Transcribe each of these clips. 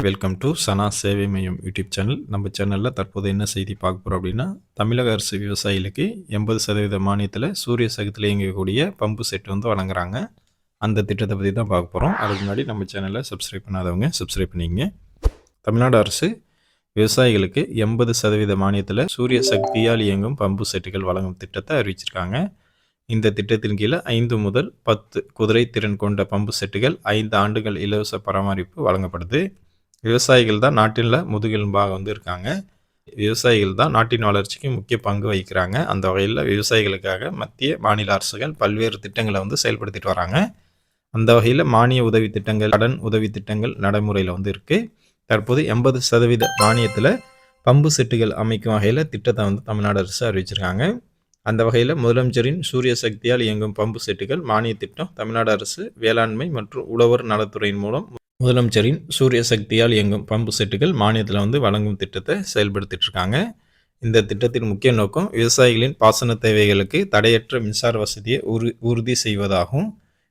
Welcome to சனா சேவை மையம் YouTube channel நம்ம சேனலில் தற்போது என்ன செய்தி பார்க்க போகிறோம் அப்படின்னா தமிழக அரசு விவசாயிகளுக்கு எண்பது சதவீத மானியத்தில் சூரிய சகத்தில் இயங்கக்கூடிய பம்பு செட் வந்து வழங்குறாங்க. அந்த திட்டத்தை பற்றி தான் பார்க்க போகிறோம் அதுக்கு முன்னாடி நம்ம சேனலை சப்ஸ்கிரைப் பண்ணாதவங்க சப்ஸ்கிரைப் பண்ணிங்க தமிழ்நாடு அரசு விவசாயிகளுக்கு எண்பது சதவீத மானியத்தில் சூரிய சக்தியால் இயங்கும் பம்பு செட்டுகள் வழங்கும் திட்டத்தை அறிவிச்சிருக்காங்க. இந்த திட்டத்தின் கீழே ஐந்து முதல் பத்து குதிரை திறன் கொண்ட பம்பு செட்டுகள் ஐந்து ஆண்டுகள் இலவச பராமரிப்பு வழங்கப்படுது. விவசாயிகள் தான் நாட்டில் முதுகெலும்பாக வந்து இருக்காங்க. விவசாயிகள் தான் நாட்டின் வளர்ச்சிக்கு முக்கிய பங்கு வகிக்கிறாங்க. அந்த வகையில் விவசாயிகளுக்காக மத்திய மாநில அரசுகள் பல்வேறு திட்டங்களை வந்து செயல்படுத்திட்டு வராங்க. அந்த வகையில் மானிய உதவி திட்டங்கள் கடன் உதவி திட்டங்கள் நடைமுறையில் வந்து இருக்குது தற்போது எண்பது சதவீத மானியத்தில் பம்பு செட்டுகள் அமைக்கும் வகையில் திட்டத்தை வந்து தமிழ்நாடு அரசு அறிவிச்சிருக்காங்க. அந்த வகையில் முதலமைச்சரின் சூரிய சக்தியால் இயங்கும் பம்பு செட்டுகள் மானிய திட்டம் தமிழ்நாடு அரசு வேளாண்மை மற்றும் உழவர் நலத்துறையின் மூலம் முதலமைச்சரின் சூரிய சக்தியால் இயங்கும் பம்பு செட்டுகள் மானியத்தில் வந்து வழங்கும் திட்டத்தை செயல்படுத்திட்டு இருக்காங்க. இந்த திட்டத்தின் முக்கிய நோக்கம் விவசாயிகளின் பாசன தேவைகளுக்கு தடையற்ற மின்சார வசதியை உறு உறுதி செய்வதாகும்.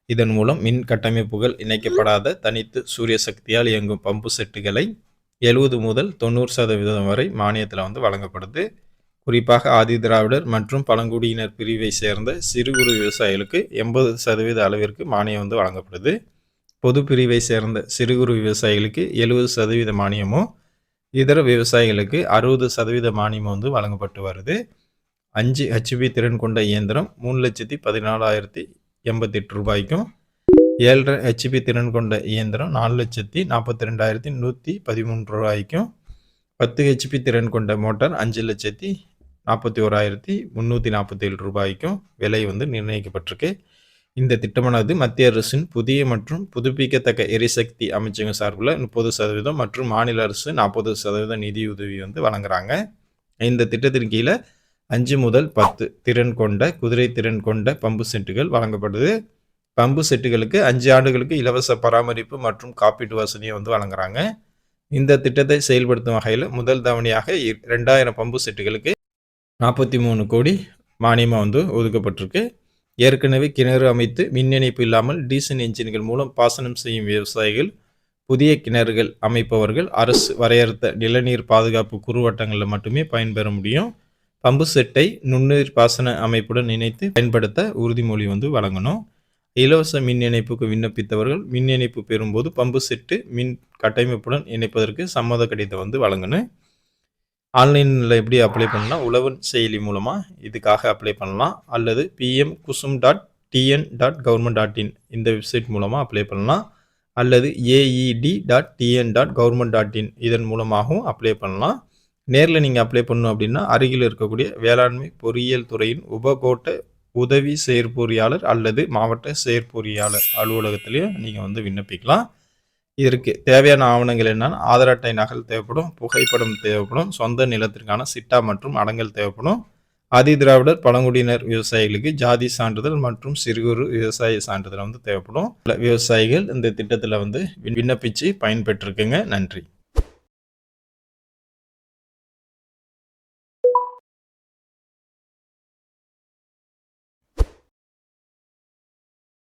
இதன் மூலம் மின் கட்டமைப்புகள் இணைக்கப்படாத தனித்து சூரிய சக்தியால் இயங்கும் பம்பு செட்டுகளை எழுபது முதல் தொண்ணூறு சதவீதம் வரை மானியத்தில் வந்து வழங்கப்படுது. குறிப்பாக ஆதி திராவிடர் மற்றும் பழங்குடியினர் பிரிவை சேர்ந்த சிறு குறு விவசாயிகளுக்கு எண்பது சதவீத அளவிற்கு மானியம் வந்து வழங்கப்படுது. பொது பிரிவை சேர்ந்த சிறு குறு விவசாயிகளுக்கு எழுபது சதவீத மானியமும் இதர விவசாயிகளுக்கு அறுபது சதவீத மானியமும் வந்து வழங்கப்பட்டு வருது. அஞ்சு ஹெச்பி திறன் கொண்ட இயந்திரம் மூணு லட்சத்தி பதினாலாயிரத்தி எண்பத்தி எட்டு ரூபாய்க்கும் ஏழரை ஹெச்பி திறன் கொண்ட இயந்திரம் நாலு லட்சத்தி நாற்பத்தி ரெண்டாயிரத்தி நூற்றி பதிமூன்று ரூபாய்க்கும் பத்து ஹெச்பி திறன் கொண்ட மோட்டார் அஞ்சு லட்சத்தி நாற்பத்தி ஓராயிரத்தி முந்நூற்றி நாற்பத்தேழு ரூபாய்க்கும் விலை வந்து நிர்ணயிக்கப்பட்டிருக்கு. இந்த திட்டமானது மத்திய அரசின் புதிய மற்றும் புதுப்பிக்கத்தக்க எரிசக்தி அமைச்சகம் சார்பில் முப்பது சதவீதம் மற்றும் மாநில அரசு நாற்பது சதவீதம் நிதியுதவி வந்து வழங்குறாங்க. இந்த திட்டத்தின் கீழே அஞ்சு முதல் பத்து திறன் கொண்ட குதிரை திறன் கொண்ட பம்பு செட்டுகள் வழங்கப்படுது. பம்பு செட்டுகளுக்கு அஞ்சு ஆண்டுகளுக்கு இலவச பராமரிப்பு மற்றும் காப்பீட்டு வசதியை வந்து வழங்குறாங்க. இந்த திட்டத்தை செயல்படுத்தும் வகையில் முதல் தவணையாக ரெண்டாயிரம் பம்பு செட்டுகளுக்கு நாற்பத்தி மூணு கோடி மானியமாக வந்து ஒதுக்கப்பட்டிருக்கு. ஏற்கனவே கிணறு அமைத்து மின் இணைப்பு இல்லாமல் டீசல் என்ஜின்கள் மூலம் பாசனம் செய்யும் விவசாயிகள் புதிய கிணறுகள் அமைப்பவர்கள் அரசு வரையறுத்த நிலநீர் பாதுகாப்பு குறுவட்டங்களில் மட்டுமே பயன்பெற முடியும். பம்பு செட்டை நுண்ணீர் பாசன அமைப்புடன் இணைத்து பயன்படுத்த உறுதிமொழி வந்து வழங்கணும். இலவச மின் இணைப்புக்கு விண்ணப்பித்தவர்கள் மின் இணைப்பு பெறும்போது பம்பு செட்டு மின் கட்டமைப்புடன் இணைப்பதற்கு சம்மத கடிதம் வந்து வழங்கணும். ஆன்லைனில் எப்படி அப்ளை பண்ணலாம்? உழவன் செயலி மூலமாக இதுக்காக அப்ளை பண்ணலாம். அல்லது PM KUSUM dot TN dot government dot in இந்த வெப்சைட் மூலமாக அப்ளை பண்ணலாம். அல்லது AED dot TN dot government dot in இதன் மூலமாகவும் அப்ளை பண்ணலாம். நேரில் நீங்கள் அப்ளை பண்ணணும் அப்படின்னா அருகில் இருக்கக்கூடிய வேளாண்மை பொறியியல் துறையின் உபகோட்ட உதவி செயற்பொறியாளர் அல்லது மாவட்ட செயற்பொறியாளர் அலுவலகத்திலையும் நீங்கள் வந்து விண்ணப்பிக்கலாம். இதற்கு தேவையான ஆவணங்கள் என்னன்னா ஆதார் அட்டை நகல் தேவைப்படும் புகைப்படம் தேவைப்படும் சொந்த நிலத்திற்கான சிட்டா மற்றும் அடங்கல் தேவைப்படும். ஆதி திராவிடர் பழங்குடியினர் விவசாயிகளுக்கு ஜாதி சான்றிதழ் மற்றும் சிறு குறு விவசாய சான்றிதழ் வந்து தேவைப்படும். விவசாயிகள் இந்த திட்டத்தில் வந்து விண்ணப்பித்து பயன்பெற்றிருக்குங்க. நன்றி.